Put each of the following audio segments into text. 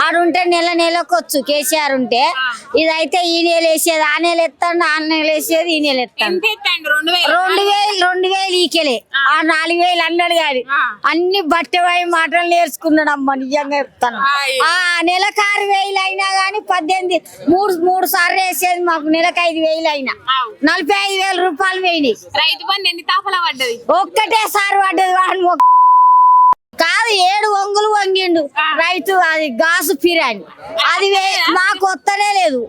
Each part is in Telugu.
ఆడుంటే నెల నెలకు వచ్చు కేసీఆర్ ఉంటే. ఇదైతే ఈ నెల వేసేది ఆ నెల ఎత్తాడు ఆ నెల వేసేది ఈ నెల ఎత్తాడు. రెండు వేలు. రెండు వేలు ఈకెలే. ఆ. నాలుగు వేలు అన్నాడు కాదు. అన్ని బట్టవాయి మాటలు నేర్చుకున్నాడు అమ్మ నిజంగా చెప్తాను. ఆ నెలకు ఆరు వేలు అయినా గానీ పద్దెనిమిది మూడు మూడు సార్లు వేసేది మాకు నెలకు ఐదు వేలు అయినా. నలభై ఐదు వేల రూపాయలు పోయినాయి రైతు బంధు ఎన్ని తాపలా పడ్డది? ఒక్కటే సారి పడ్డది వాడు మొక్క. కాదు ఏడు వంగులు వంగిండు. రైతు అది గాసు పిరాని అది మాకు వస్తనే లేదు.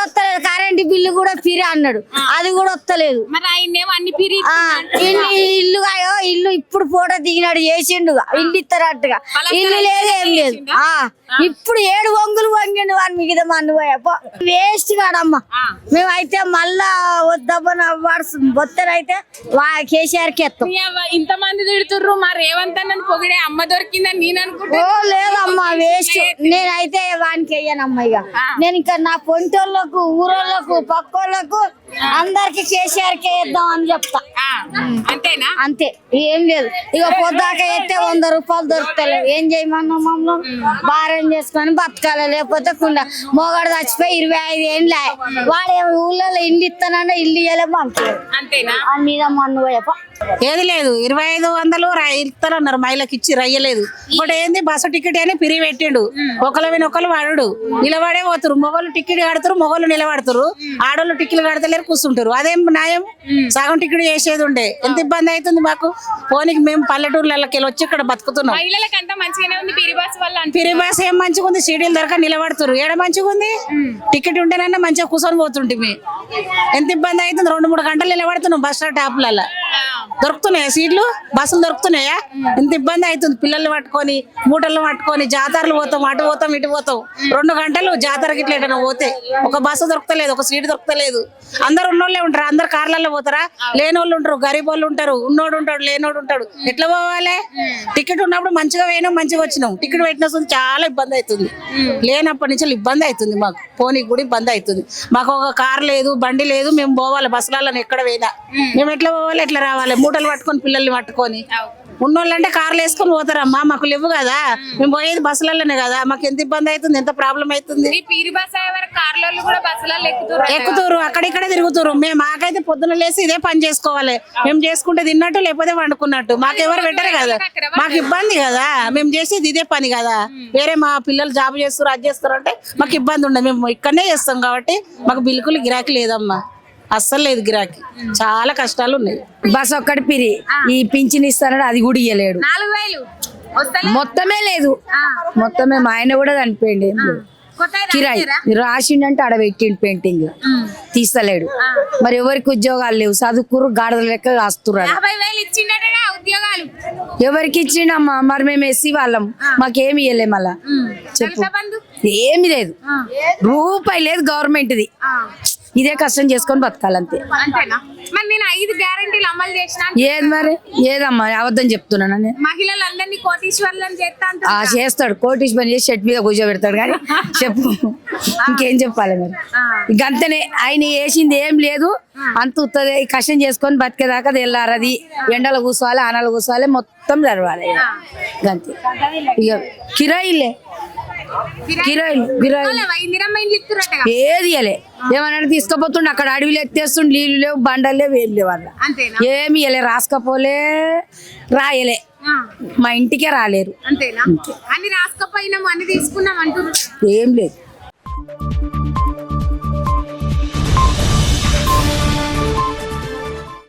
వస్తలేదు కరెంట్ బిల్లు కూడా పిరి అన్నాడు. అది కూడా వస్తలేదు ఇల్లు ఇల్లు ఇప్పుడు ఫోటో దిగినాడు చేసిండు ఇల్లు ఇస్తారట్టుగా ఇల్లు లేదు ఏం లేదు. ఆ. ఇప్పుడు ఏడు వంగులు వంగిండు వాడు మిగతా మన్ను వేస్ట్ కాడమ్మా. మేమైతే మళ్ళా వద్దబ్బన వద్దనైతే వా కేసీఆర్కి ఎత్తాం. నీ అవ్వ ఇంత మంది తిడుతుర్రు మా రేవంత్ అన్నని పొగిడే అమ్మ దొరికిందని నేను అనుకుంటా లేదమ్మా వేస్ట్. నేనైతే వానికి వెయ్యనమ్మా ఇక. నేను ఇంకా నా పొంటోళ్ళకు ఊరోళ్ళకు పక్కోళ్ళకు అందరికి కేసీఆర్కి వేద్దాం అని చెప్తా. ఆ, అంతేనా అంతే. ఏం లేదు. ఇక పొద్దాక ఎత్తే వంద రూపాయలు దొరుకుతలేవు. ఏం చేయమన్నా మమ్మల్ని? భారం చేసుకొని బతకాలి. లేకపోతే కుండ మొగడు చచ్చిపోయి ఇరవై ఐదు ఏండ్ల వాడు ఏమో ఊళ్ళో ఇల్లు ఇస్తానంటే ఇల్లు ఇయ్యలే పంపలేదు అంతేనా? మీద మన్ను ఏది లేదు. ఇరవై ఐదు వందలు ఇస్తారన్నారు మహిళకి ఇచ్చి రయ్యలేదు. ఇప్పుడు ఏంది? బస్సు టికెట్ అని పిరి పెట్టిండు. ఒకళ్ళ విని ఒకళ్ళు వాడు నిలబడే పోతురు. మొగలు టికెట్ కడతారు మొగలు నిలబడతారు. ఆడోళ్ళు టికెట్లు కడతలేరు కూర్చుంటారు. అదేం న్యాయం? సగం టికెట్ చేసేది ఉండే. ఎంత ఇబ్బంది అవుతుంది? మాకు. పోనీకి మేము పల్లెటూర్లకి వచ్చి ఇక్కడ బతుకుతున్నాం. మహిళలకు అంతా మంచిగానే ఉంది పిరి బస్ వల్ల అంటే పిరి బస్ ఏం మంచిగా ఉంది? సీడీలు దొరక నిలబడుతురు ఏడ మంచిగా ఉంది? టికెట్ ఉంటేనన్నా మంచిగా కూర్చొని పోతుంటిమి. ఎంత ఇబ్బంది అవుతుంది? రెండు మూడు గంటలు నిలబడుతున్నాం బస్ స్టాప్ టాప్లలో. దొరుకుతున్నాయా సీట్లు? బస్సులు దొరుకుతున్నాయా? ఇంత ఇబ్బంది అవుతుంది. పిల్లల్ని పట్టుకొని మూటలు పట్టుకొని జాతరలు పోతాం అటు పోతాం ఇటు పోతాం. రెండు గంటలు జాతరకి ఇట్లా ఎటైనా పోతే ఒక బస్సు దొరకలేదు ఒక సీట్ దొరకలేదు అందరు ఉన్నోళ్ళే ఉంటారు? అందరు కార్లలో పోతారా? లేని వాళ్ళు ఉంటారు గరీబ్ వాళ్ళు ఉంటారు ఉన్నోడు ఉంటాడు లేనోడు ఉంటాడు. ఎట్లా పోవాలి? టికెట్ ఉన్నప్పుడు మంచిగా పోయినాం మంచిగా వచ్చినాం. టికెట్ పెట్టిన చాలా ఇబ్బంది అవుతుంది. లేనప్పటి నుంచి ఇబ్బంది అవుతుంది మాకు. పోనీకి కూడా ఇబ్బంది అవుతుంది. మాకు ఒక కార్ లేదు బండి లేదు మేము పోవాలి బస్సులలో ఎక్కడ పోయినా. మేము ఎట్లా పోవాలి ఎట్లా రావాలి? మూటలు పట్టుకొని పిల్లల్ని పట్టుకొని. ఉన్నోళ్ళంటే కార్లు వేసుకొని పోతారమ్మా మాకు లేవు కదా. మేము. పోయేది బస్సులలోనే కదా. మాకు ఎంత ఇబ్బంది అవుతుంది ఎంత ప్రాబ్లం అవుతుంది? ఎక్కుతారు అక్కడిక్కడ తిరుగుతారు. మేము మాకైతే పొద్దున లేసి ఇదే పని చేసుకోవాలి. మేము చేసుకుంటే తిన్నట్టు లేకపోతే వండుకున్నట్టు. మాకెవరు పెట్టరు కదా. మాకు ఇబ్బంది కదా. మేము చేసేది ఇదే పని కదా. వేరే మా పిల్లలు జాబ్ చేస్తారు అది చేస్తారు అంటే మాకు ఇబ్బంది ఉండదు. మేము ఇక్కడనే చేస్తాం కాబట్టి మాకు బిల్కుల్ గిరాకీ లేదమ్మా. అస్సలు లేదు గిరాకీ. చాలా కష్టాలు ఉన్నాయి. బస్ ఒక్కటి పిరి. ఈ పింఛన్ ఇస్తారని అది కూడా ఇయ్యలేడు. నాలుగు వేలు. వస్తలే మొత్తమే లేదు. మొత్తమే. మా ఆయన కూడా చనిపోయింది కిరాయి. రాసిండంటే ఆడ పెట్టిండు పెయింటింగ్. తీస్తలేడు. మరి ఎవరికి ఉద్యోగాలు లేవు. చదువుకురు గాడిద లెక్క కాస్తున్నారు ఎవరికి ఇచ్చిండమ్మా? మరి మేము ఎస్సీ వాళ్ళం. మాకేమి ఇయ్యలే మళ్ళా. చెప్పు. ఏమి లేదు. రూపాయి లేదు గవర్నమెంట్ది. ఇదే కష్టం చేసుకొని బతకాలంతే. అంతేనా? మరి నేను ఐదు గ్యారంటీలు అమలు చేసిన ఏది మరి? ఏదమ్మా? అబద్ధం చెప్తున్నాను నేను మహిళలందరినీ కోటీశ్వర్లను చేస్తా అంటున్నా. ఆ చేస్తాడు. కోటీష్ పని చేసి షర్ట్ మీద కూర్చోబెడతాడు కానీ చెప్పు. ఇంకేం చెప్పాలి మరి? ఇక అంతనే. ఆయన వేసింది ఏం లేదు. అంత ఉత్తదే. కష్టం చేసుకొని బతికేదాకా తెల్లారది. ఎండలు కూర్చోవాలి ఆనలు కూర్చోవాలి మొత్తం జరవాలి అంతే. ఇక కిరాయిలే కిరాయిలు ఏది ఏమన్నా తీసుకుపోతుండే అక్కడ అడవిలో ఎత్తేస్తుండే నీళ్ళు లేవు బండలు లేవు ఏం లేవు అంతేనా? ఏమి ఇయ్యలే రాసుకపోలే రాయలే. మా ఇంటికే రాలేరు. అంతేనా? అన్ని రాసుకపోయినాము అన్ని తీసుకున్నాం అంటున్నారు ఏం లేదు.